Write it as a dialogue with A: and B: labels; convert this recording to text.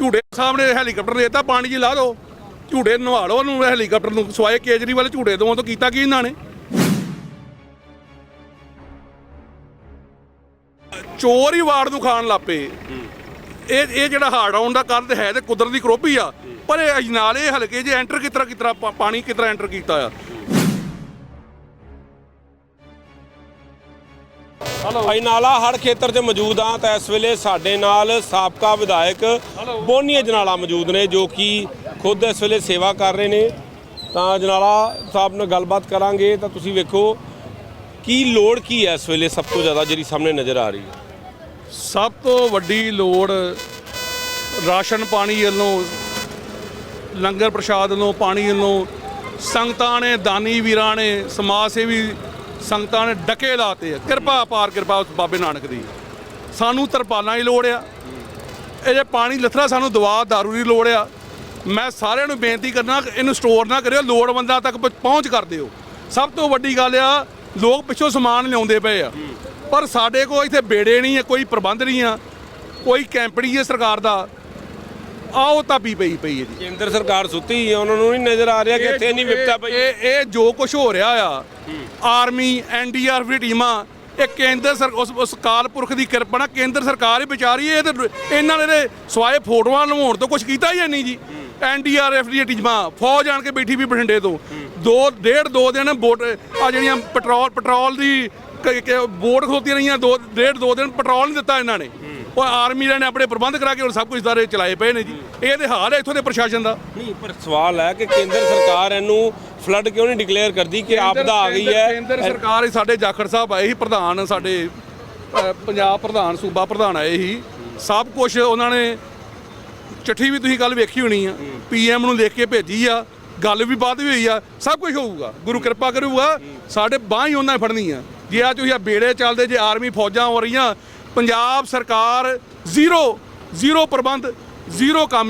A: ਝੂੜੇ ਸਾਹਮਣੇ ਹੈਲੀਕਾਪਟਰ ਦੇਤਾ, ਪਾਣੀ 'ਚ ਲਾ ਦਿਓ। ਝੂੜੇ ਨਵਾ ਲਓ ਉਹਨੂੰ ਹੈਲੀਕਾਪਟਰ ਨੂੰ, ਸਵਾਏ ਕੇਜਰੀਵਾਲ ਝੂੜੇ ਦੋਵਾਂ ਤੋਂ ਕੀਤਾ ਕੀ ਇਹਨਾਂ ਨੇ? ਚੋਰ ਹੀ ਵਾਰਡ ਨੂੰ ਖਾਣ ਲੱਪੇ ਇਹ ਇਹ ਜਿਹੜਾ ਹਾਰਡ ਆਉਣ ਦਾ ਕਾਰਨ ਹੈ ਤੇ ਕੁਦਰਤੀ ਕਰੋਪੀ ਆ। ਪਰ ਇਹ ਅਜਨਾਲੇ ਹਲਕੇ ਜੇ ਐਂਟਰ ਕਿਤਰਾ ਕਿਤਰਾ ਪਾਣੀ ਕਿਤਰਾ ਐਂਟਰ ਕੀਤਾ ਆ।
B: ਅਜਨਾਲਾ ਹੜ ਖੇਤਰ 'ਚ ਮੌਜੂਦ ਆ ਤਾਂ ਇਸ ਵੇਲੇ ਸਾਡੇ ਨਾਲ ਸਾਬਕਾ ਵਿਧਾਇਕ ਬੋਨੀ ਅਜਨਾਲਾ ਮੌਜੂਦ ਨੇ ਜੋ ਕਿ ਖੁਦ ਇਸ ਵੇਲੇ ਸੇਵਾ ਕਰ ਰਹੇ ਨੇ। ਤਾਂ ਅਜਨਾਲਾ ਸਾਹਿਬ ਨਾਲ ਗੱਲਬਾਤ ਕਰਾਂਗੇ ਤਾਂ ਤੁਸੀਂ ਵੇਖੋ ਕੀ ਲੋੜ ਕੀ ਹੈ ਇਸ ਵੇਲੇ ਸਭ ਤੋਂ ਜ਼ਿਆਦਾ ਜਿਹੜੀ ਸਾਹਮਣੇ ਨਜ਼ਰ ਆ ਰਹੀ ਹੈ।
A: ਸਭ ਤੋਂ ਵੱਡੀ ਲੋੜ ਰਾਸ਼ਨ ਪਾਣੀ ਵੱਲੋਂ ਲੰਗਰ ਪ੍ਰਸ਼ਾਦ ਵੱਲੋਂ ਪਾਣੀ ਵੱਲੋਂ ਸੰਗਤਾਂ ਨੇ ਦਾਨੀ ਵੀਰਾਂ ਨੇ ਸਮਾਜ ਸੇਵੀ ਸੰਗਤਾਂ ਨੇ ਡਕੇ ਲਾਤੇ ਆ। ਕਿਰਪਾ ਪਾਰ ਕਿਰਪਾ ਉਸ ਬਾਬੇ ਨਾਨਕ ਦੀ। ਸਾਨੂੰ ਤਰਪਾਲਾਂ ਦੀ ਲੋੜ ਆ। ਇਹ ਜੇ ਪਾਣੀ ਲੱਥਰਾ ਸਾਨੂੰ ਦਵਾ, ਦਾਰੂ ਦੀ ਲੋੜ ਆ। ਮੈਂ ਸਾਰਿਆਂ ਨੂੰ ਬੇਨਤੀ ਕਰਨਾ ਕਿ ਇਹਨੂੰ ਸਟੋਰ ਨਾ ਕਰਿਓ, ਲੋੜਵੰਦਾਂ ਤੱਕ ਪਹੁੰਚ ਕਰ ਦਿਓ। ਸਭ ਤੋਂ ਵੱਡੀ ਗੱਲ ਆ, ਲੋਕ ਪਿੱਛੋਂ ਸਮਾਨ ਲਿਆਉਂਦੇ ਪਏ ਆ। ਪਰ ਸਾਡੇ ਕੋਲ ਇੱਥੇ ਬੇੜੇ ਨਹੀਂ ਆ, ਕੋਈ ਪ੍ਰਬੰਧ ਨਹੀਂ ਆ। ਕੋਈ ਕੈਂਪ ਨਹੀਂ ਹੈ ਸਰਕਾਰ ਦਾ। ਆਓ ਤਾਪੀ ਪਈ ਪਈ ਹੈ ਜੀ।
B: ਕੇਂਦਰ ਸਰਕਾਰ ਸੁੱਤੀ ਹੈ ਉਹਨਾਂ ਨੂੰ ਨਹੀਂ ਨਜ਼ਰ ਆ ਰਿਹਾ ਕਿ ਇੱਥੇ ਨਹੀਂ ਵਿਪਤਾ ਪਈ।
A: ਇਹ ਇਹ ਜੋ ਕੁਝ ਹੋ ਰਿਹਾ ਆ ਆਰਮੀ ਐਨਡੀਆਰਐਫ ਦੀ ਟੀਮਾਂ ਇਹ ਕੇਂਦਰ ਸਰ ਉਸ ਉਸ ਕਾਲ ਪੁਰਖ ਦੀ ਕਿਰਪਾ ਨਾਲ ਕੇਂਦਰ ਸਰਕਾਰ ਹੀ ਵਿਚਾਰੀ ਇਹ ਤੇ ਇਹਨਾਂ ਨੇ ਤੇ ਸਵਾਏ ਫੋਟੋਆਂ ਲਵਾਉਣ ਤੋਂ ਕੁਝ ਕੀਤਾ ਹੀ ਨਹੀਂ ਜੀ। ਐਨਡੀਆਰਐਫ ਦੀਆਂ ਟੀਮਾਂ ਫੌਜ ਆਣ ਕੇ ਬੈਠੀ ਵੀ ਬਠਿੰਡੇ ਤੋਂ। ਦੋ ਡੇਢ ਦੋ ਦਿਨ ਵੋਟ ਆ ਜਿਹੜੀਆਂ ਪੈਟਰੋਲ ਪੈਟਰੋਲ ਦੀ ਵੋਟ ਖੋਤੀ ਰਹੀਆਂ ਦੋ ਡੇਢ ਦੋ ਦਿਨ ਪੈਟਰੋਲ ਨਹੀਂ ਦਿੱਤਾ ਇਹਨਾਂ ਨੇ। ਉਹ ਆਰਮੀ ਵਾਲਿਆਂ ਨੇ ਆਪਣੇ ਪ੍ਰਬੰਧ ਕਰਾ ਕੇ ਹੁਣ ਸਭ ਕੁਝ ਸਾਰੇ ਚਲਾਏ ਪਏ ਨੇ ਜੀ। ਇਹ ਤੇ ਹਾਲ ਹੈ ਇੱਥੋਂ ਦੇ ਪ੍ਰਸ਼ਾਸਨ ਦਾ।
B: ਨਹੀਂ ਪਰ ਸਵਾਲ ਹੈ ਕਿ ਕੇਂਦਰ ਸਰਕਾਰ ਇਹਨੂੰ ਫਲੱਡ ਕਿਉਂ ਨਹੀਂ ਡਿਕਲੇਅਰ ਕਰਦੀ ਕਿ ਆਪਦਾ ਆ ਗਈ ਹੈ?
A: ਕੇਂਦਰ ਸਰਕਾਰ ਹੀ ਸਾਡੇ ਜਾਖੜ ਸਾਹਿਬ ਆਏ ਸੀ ਪ੍ਰਧਾਨ ਸਾਡੇ ਪੰਜਾਬ ਪ੍ਰਧਾਨ ਸੂਬਾ ਪ੍ਰਧਾਨ ਆਏ ਸੀ। ਸਭ ਕੁਝ ਉਹਨਾਂ ਨੇ ਚਿੱਠੀ ਵੀ ਤੁਸੀਂ ਕੱਲ ਵੇਖੀ ਹੋਣੀ ਆ। ਪੀਐਮ ਨੂੰ ਲਿਖ ਕੇ ਭੇਜੀ ਆ। ਗੱਲ ਵੀ ਬਾਅਦ ਵੀ ਹੋਈ ਆ। ਸਭ ਕੁਝ ਹੋਊਗਾ। ਗੁਰੂ ਕਿਰਪਾ ਕਰੂਗਾ। ਸਾਡੇ ਬਾਂਹ ਹੀ ਉਹਨਾਂ ਨੇ ਫੜਨੀ ਆ। ਜੇ ਆ ਤੁਸੀਂ ਆ ਬੇੜੇ ਚੱਲਦੇ ਜੇ ਆਰਮੀ ਫੌਜਾਂ ਹੋ ਰਹੀਆਂ ਪੰਜਾਬ ਸਰਕਾਰ ਜ਼ੀਰੋ ਜ਼ੀਰੋ ਪ੍ਰਬੰਧ ਜ਼ੀਰੋ ਕੰਮ